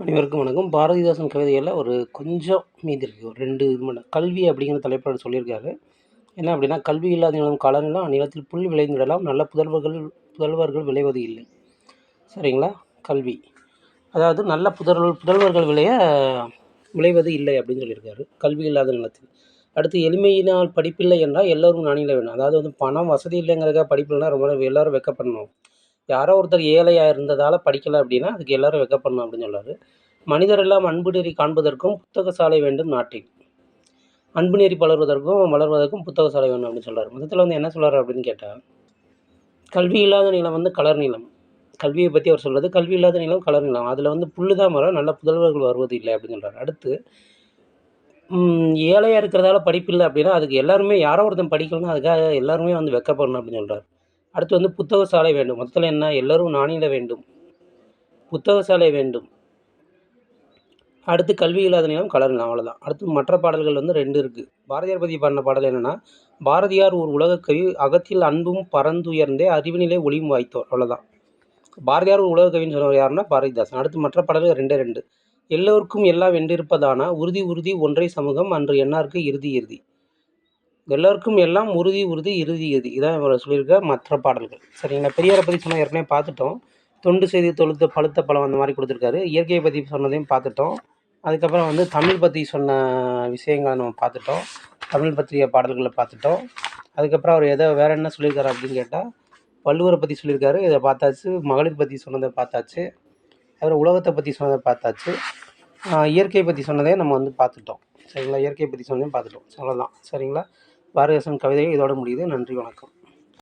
அனைவருக்கும் வணக்கம். பாரதிதாசன் கவிதைகளில் ஒரு கொஞ்சம் மீதி இருக்குது ஒரு ரெண்டு இது மட்டும். கல்வி அப்படிங்கிற தலைப்பாடு சொல்லியிருக்காரு. என்ன அப்படின்னா கல்வி இல்லாத நிலம் காலநிலம் அந்நிலத்தில் புல் விளைந்திடலாம். நல்ல புதல்வர்கள் புதல்வர்கள் விளைவது இல்லை. சரிங்களா? கல்வி. அதாவது நல்ல புதல்வர் புதல்வர்கள் விளைய விளைவது இல்லை அப்படின்னு சொல்லியிருக்காரு. கல்வி இல்லாத நிலத்தில் அடுத்து எளிமையினால் படிப்பில்லை என்றால் எல்லோரும் நாணில வேணும் அதாவது வந்து பணம் வசதி இல்லைங்கிறதுக்காக இல்லைன்னா ரொம்ப எல்லாரும் வெக்கப்படணும். யாரோ ஒருத்தர் ஏழையாக இருந்ததால் படிக்கலை அப்படின்னா அதுக்கு எல்லாரும் வெக்கப்படணும் அப்படின்னு சொல்கிறாரு மனிதர் எல்லாம் அன்பு நெறி காண்பதற்கும் புத்தக சாலை வேண்டும் நாட்டில். அன்பு நெறி வளர்வதற்கும் வளர்வதற்கும் புத்தக சாலை வேணும் அப்படின்னு சொல்கிறார் மொத்தத்தில் வந்து என்ன சொல்கிறார் அப்படின்னு கேட்டால் கல்வி இல்லாத நிலம் வந்து கலர் நிலம். கல்வியை பற்றி அவர் சொல்கிறது கல்வி இல்லாத நிலம் கலர் நிலம். அதில் வந்து புல்லு தான் மரம் நல்ல புதல்வர்கள் வருவது இல்லை அப்படின்னு சொல்கிறார் அடுத்து ஏழையாக இருக்கிறதால படிப்பு இல்லை அப்படின்னா அதுக்கு எல்லாருமே யாரோ ஒருத்தன் படிக்கலன்னா அதுக்காக எல்லாருமே வந்து வெக்கப்படணும் அப்படின்னு சொல்கிறார் அடுத்து வந்து புத்தக சாலை வேண்டும். மொத்தத்தில் என்ன? எல்லோரும் நாணிட வேண்டும். புத்தக சாலை வேண்டும். அடுத்து கல்வி இல்லாத நிலம் கலர் அவ்வளோதான் அடுத்து மற்ற பாடல்கள் வந்து ரெண்டு இருக்குது பாரதியார் பற்றி பாடின பாடல் என்னென்னா பாரதியார் ஒரு உலகக்கவி அகத்தில் அன்பும் பரந்துயர்ந்தே அறிவினிலே ஒளியும் வாய்த்தோர் அவ்வளோதான் பாரதியார் ஒரு உலகக்கவின்னு சொன்னவர் யாருன்னா பாரதிதாசன். அடுத்து மற்ற பாடல்கள் ரெண்டே ரெண்டு. எல்லோருக்கும் எல்லாம் வென்றிருப்பதானா? உறுதி உறுதி ஒன்றை சமூகம் அன்று என்னாருக்கு? இறுதி இறுதி. எல்லோருக்கும் எல்லாம் உறுதி உறுதி இறுதி இறுதி. இதான் இவர் சொல்லியிருக்க மற்ற பாடல்கள். சரிங்களா? பெரியாரை பற்றி சொன்னால் ஏற்கனவே பார்த்துட்டோம். தொண்டு செய்தி தொழுத்த பழுத்த பழம் அந்த மாதிரி கொடுத்துருக்காரு. இயற்கையை பற்றி சொன்னதையும் பார்த்துட்டோம். அதுக்கப்புறம் வந்து தமிழ் பற்றி சொன்ன விஷயங்களை நம்ம பார்த்துட்டோம். தமிழ் பற்றிய பாடல்களை பார்த்துட்டோம். அதுக்கப்புறம் அவர் எதை வேற என்ன சொல்லியிருக்காரு அப்படின்னு கேட்டால் வள்ளுவரை பற்றி சொல்லியிருக்காரு. இதை பார்த்தாச்சு. மகளிர் பற்றி சொன்னதை பார்த்தாச்சு. அப்புறம் உலகத்தை பற்றி சொன்னதை பார்த்தாச்சு. இயற்கையை பற்றி சொன்னதே நம்ம வந்து பார்த்துட்டோம். சரிங்களா? இயற்கையை பற்றி சொன்னதையும் பார்த்துட்டோம். அவ்வளோதான் சரிங்களா? பாரதிதாசன் கவிதை இதோட முடியுது. நன்றி வணக்கம்.